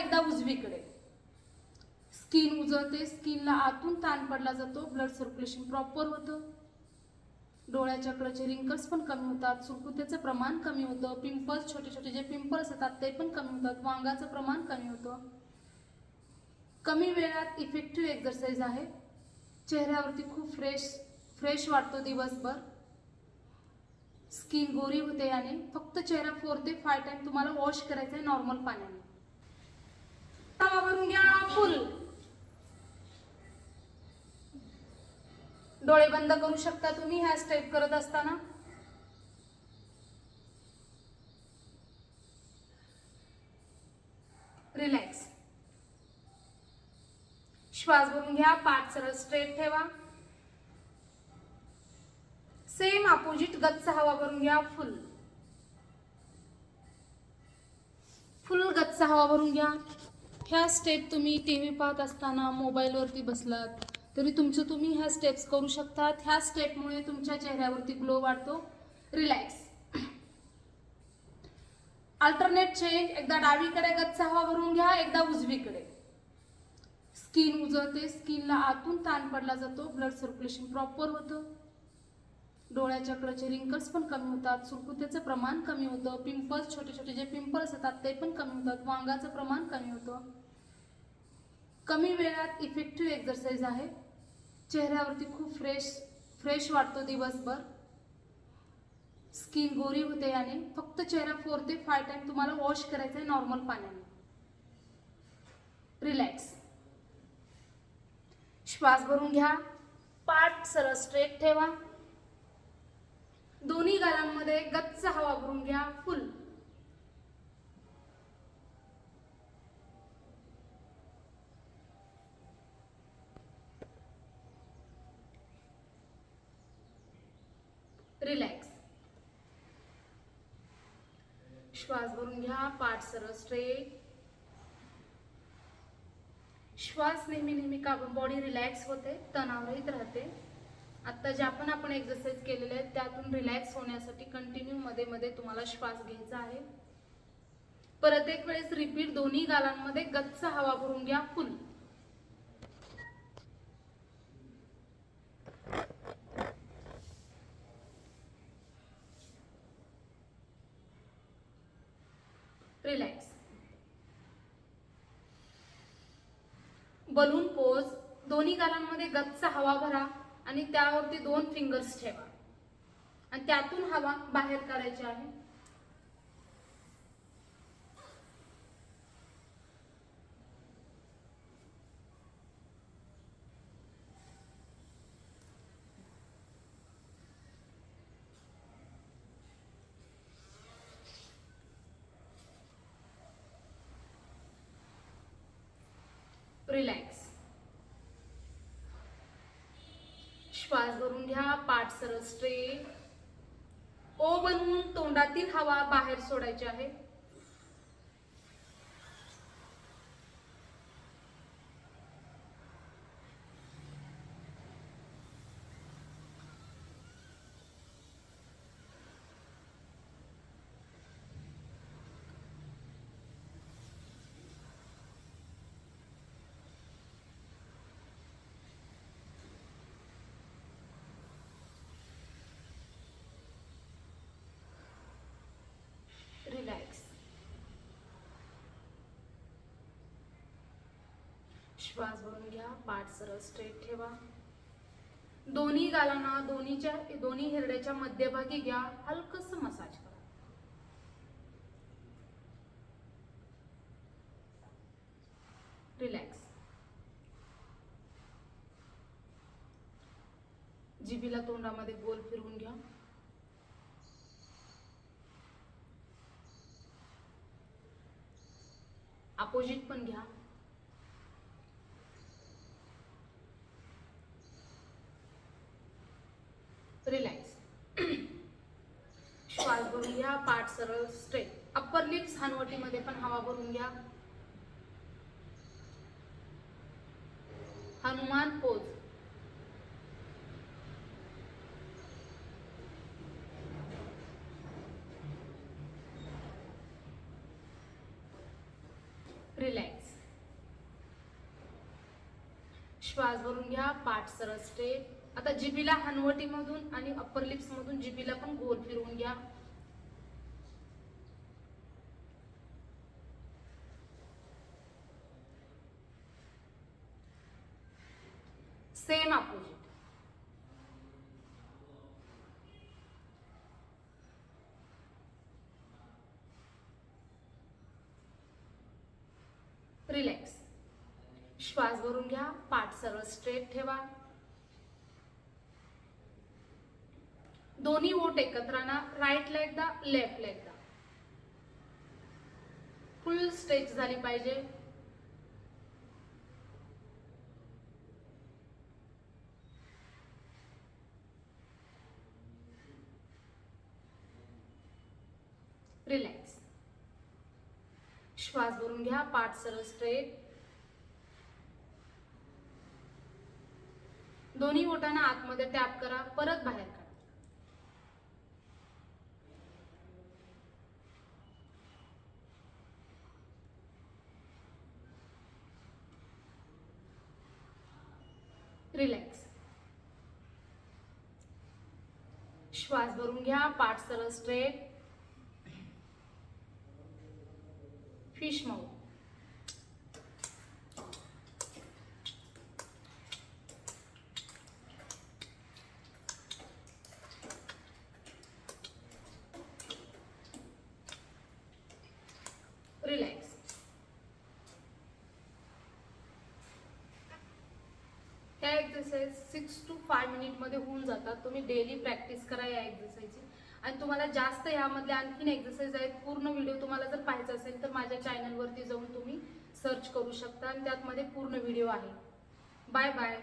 एकदा उजवीकडे. स्किन उजळते स्किनला आतून ताण पडला जातो ब्लड सर्क्युलेशन प्रॉपर होतं. डोळ्याच्या कडचे रिंकल्स पण कमी होतात सुरकुत्याचं प्रमाण कमी होतं पिंपल्स छोटे छोटे जे पिंपल्स येतात ते पण कमी होतात वांगाचं प्रमाण कमी होतं. कमी वेळात इफेक्टिव्ह एक्झरसाईज आहे. चेहऱ्यावरती खूप फ्रेश फ्रेश वाटतो दिवसभर. स्किन गोरी होते याने फक्त चेहरा फोर ते फाय टाईम तुम्हाला वॉश करायचा आहे नॉर्मल पाण्याने. तवावरून घ्या फुल. डोळे बंद करू शकता तुम्ही ह्या स्टेप करत असताना. रिलॅक्स श्वास भरून घ्या पाठ सरळ स्ट्रेट ठेवा. सेम अपोजिट गच्च हवा भरून घ्या फुल फुल गच्च हवा भरून घ्या. ह्या स्टेप तुम्ही टी व्ही पाहत असताना मोबाईलवरती बसलात तरी तुमचं तुम्ही ह्या स्टेप्स करू शकतात. ह्या स्टेपमुळे तुमच्या चेहऱ्यावरती ग्लो वाढतो. रिलॅक्स अल्टरनेट चेंज एकदा डावीकडे गच्च हवा भरून घ्या एकदा उजवीकडे. स्किन उजळते स्किनला आतून ताण पडला जातो. ब्लड सर्क्युलेशन प्रॉपर होतं. डोळ्याच्या कडचे रिंकल्स पण कमी होतात. सुरकुत्याचं प्रमाण कमी होतं. पिंपल्स छोटे छोटे जे पिंपल्स येतात ते पण कमी होतात. वांगाचं प्रमाण कमी होतं. कमी वेळात इफेक्टिव्ह एक्झरसाईज आहे. चेहऱ्यावरती खूप फ्रेश फ्रेश वाटतो दिवसभर. स्किन गोरी होते याने फक्त चेहरा फोर ते फाय टाइम तुम्हाला वॉश करायचा आहे नॉर्मल पाण्याने. रिलॅक्स श्वास भरून घ्या. पाठ सरळ स्ट्रेट ठेवा. दोन्ही गालांमध्ये गच्च हवा भरून घ्या. Full relax. श्वास भरून घ्या पाठ सरळ स्ट्रेट श्वास नेहमी नेहमी का बॉडी रिलॅक्स होते तणावरहित राहते. आता ज्या पण आपण एक्सरसाइज केलेले आहेत त्यातून रिलॅक्स होण्यासाठी कंटिन्यू मध्ये मध्ये तुम्हाला श्वास घ्यायचा आहे. परत एक वेळेस रिपीट दोन्ही गालांमध्ये गच्च हवा भरून घ्या फुल रिलॅक्स बलून पोज दोन्ही गालांमध्ये गच्च हवा भरा आणि त्यावरती दोन फिंगर्स ठेवा. आणि त्यातून हवा बाहेर काढायची आहे. रिलॅक्स श्वास भरून घ्या पाठ सरळ स्ट्रेट ओ बनवून तोंडातील हवा बाहेर सोडायची आहे रिलॅक्स श्वास भरून घ्या पाठ सरळ स्ट्रेट ठेवा. दोन्ही गालांना दोन्हीच्या दोन्ही हिरड्याच्या मध्यभागी घ्या हलकस मसाज करा. रिलॅक्स जिभीला तोंडामध्ये गोल फिरवून घ्या. अपोजिट पण घ्या रिलॅक्स श्वास भरून घ्या पाठ सरळ स्ट्रेट अप्पर लिप्स हनवटीमध्ये पण हवा भरून घ्या. हनुमान पोज रिलॅक्स श्वास भरून घ्या पाठ सरळ स्ट्रेट आता जिबीला हनवटीमधून आणि अप्पर लिप्स मधून जिबीला पण गोल फिरवून घ्या. सेम अपोजिट रिलॅक्स श्वास भरून घ्या पाठ सरळ स्ट्रेट ठेवा. दोन्ही ओट एकत्र आणा राईटला एकदा लेफ्टला एकदा. फुल स्ट्रेच झाली पाहिजे. रिलॅक्स श्वास भरून घ्या पाठ सरळ स्ट्रेट दोन्ही बोटांना आतमध्ये टॅप करा परत बाहेर काढा. रिलॅक्स श्वास भरून घ्या पाठ सरळ स्ट्रेट फिश माउथ रिलॅक्स ह्या एक्सरसाइज सिक्स टू फाय मिनिटमध्ये होऊन जातात. तुम्ही डेली प्रॅक्टिस करा या एक्सरसाइजची आणि तुम्हाला जास्त यामधले आणखीन एक्सरसाइज आहेत पूर्ण व्हिडिओ तुम्हाला जर पाहायचा असेल तर माझ्या चॅनलवरती जाऊन तुम्ही सर्च करू शकता. आणि त्यातमध्ये पूर्ण व्हिडिओ आहे. Bye bye